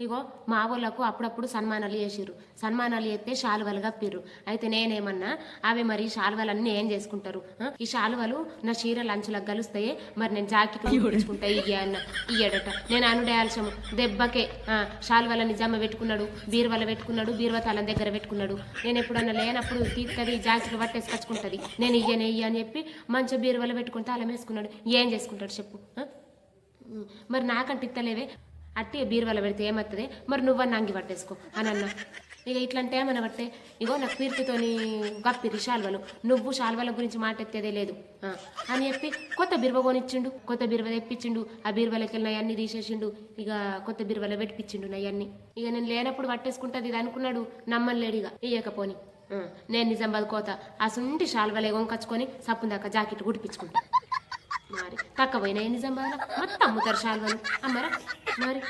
ఇగో మా వాళ్ళకు అప్పుడప్పుడు సన్మానాలు చేసిర్రు. సన్మానాలు చేస్తే శాలువలు కప్పిర్రు. అయితే నేనేమన్నా అవి మరి శాలువలన్నీ ఏం చేసుకుంటారు? ఈ శాలువలు నా చీర లంచులకు కలుస్తాయి మరి నేను జాకెట్లు కుట్టించుకుంటా ఇయ్య అన్న ఇయ్యడట. నేను అనుడే ఆలస్యము. దెబ్బకే ఆ, శాలువలని జమ్మ పెట్టుకున్నాడు బీరువల పెట్టుకున్నాడు బీరువ తలం దగ్గర పెట్టుకున్నాడు. నేను ఎప్పుడన్నా లేనప్పుడు తీస్తుంది జాకెట్లు పట్టేసుకొచ్చుకుంటుంది నేను ఇయ్యనే ఇయ్య అని చెప్పి మంచిగా బీరువల పెట్టుకుని తాళం వేసుకున్నాడు. ఏం చేసుకుంటాడు చెప్పు మరి నాకంటే ఇత్తలేవే. అట్టి బీరువాల పెడితే ఏమవుతుంది? మరి నువ్వన్న అంగి పట్టేసుకో. అని అన్న. ఇక ఇట్లంటే ఏమన్నా పట్టే ఇగో నాకు కీర్తితోని గప్పిరి శాల్వలు నువ్వు శాల్వల గురించి మాటెత్తేదే లేదు. ఆ, అని చెప్పి కొత్త బీరువ కొనిచ్చిండు. కొత్త బీరువ తెప్పించిండు. ఆ బీరువలకి వెళ్ళిన అవన్నీ తీసేసిండు. ఇక కొత్త బీరువలో పెట్టిపించిండు అవన్నీ ఇక నేను లేనప్పుడు పట్టేసుకుంటుంది ఇది అనుకున్నాడు. నమ్మలేడు ఇక ఇయ్యకపోని. నేను నిజం కోత. ఆ సుంటి శాల్వలే కొనుకొచ్చుకొని సప్పున దాకా జాకెట్ గుడిపించుకుంటాను మరి తక్కువైనా నిజామాబాద్లో మొత్తం అమ్ముతారు శాల్వలు అమ్మరా మరి?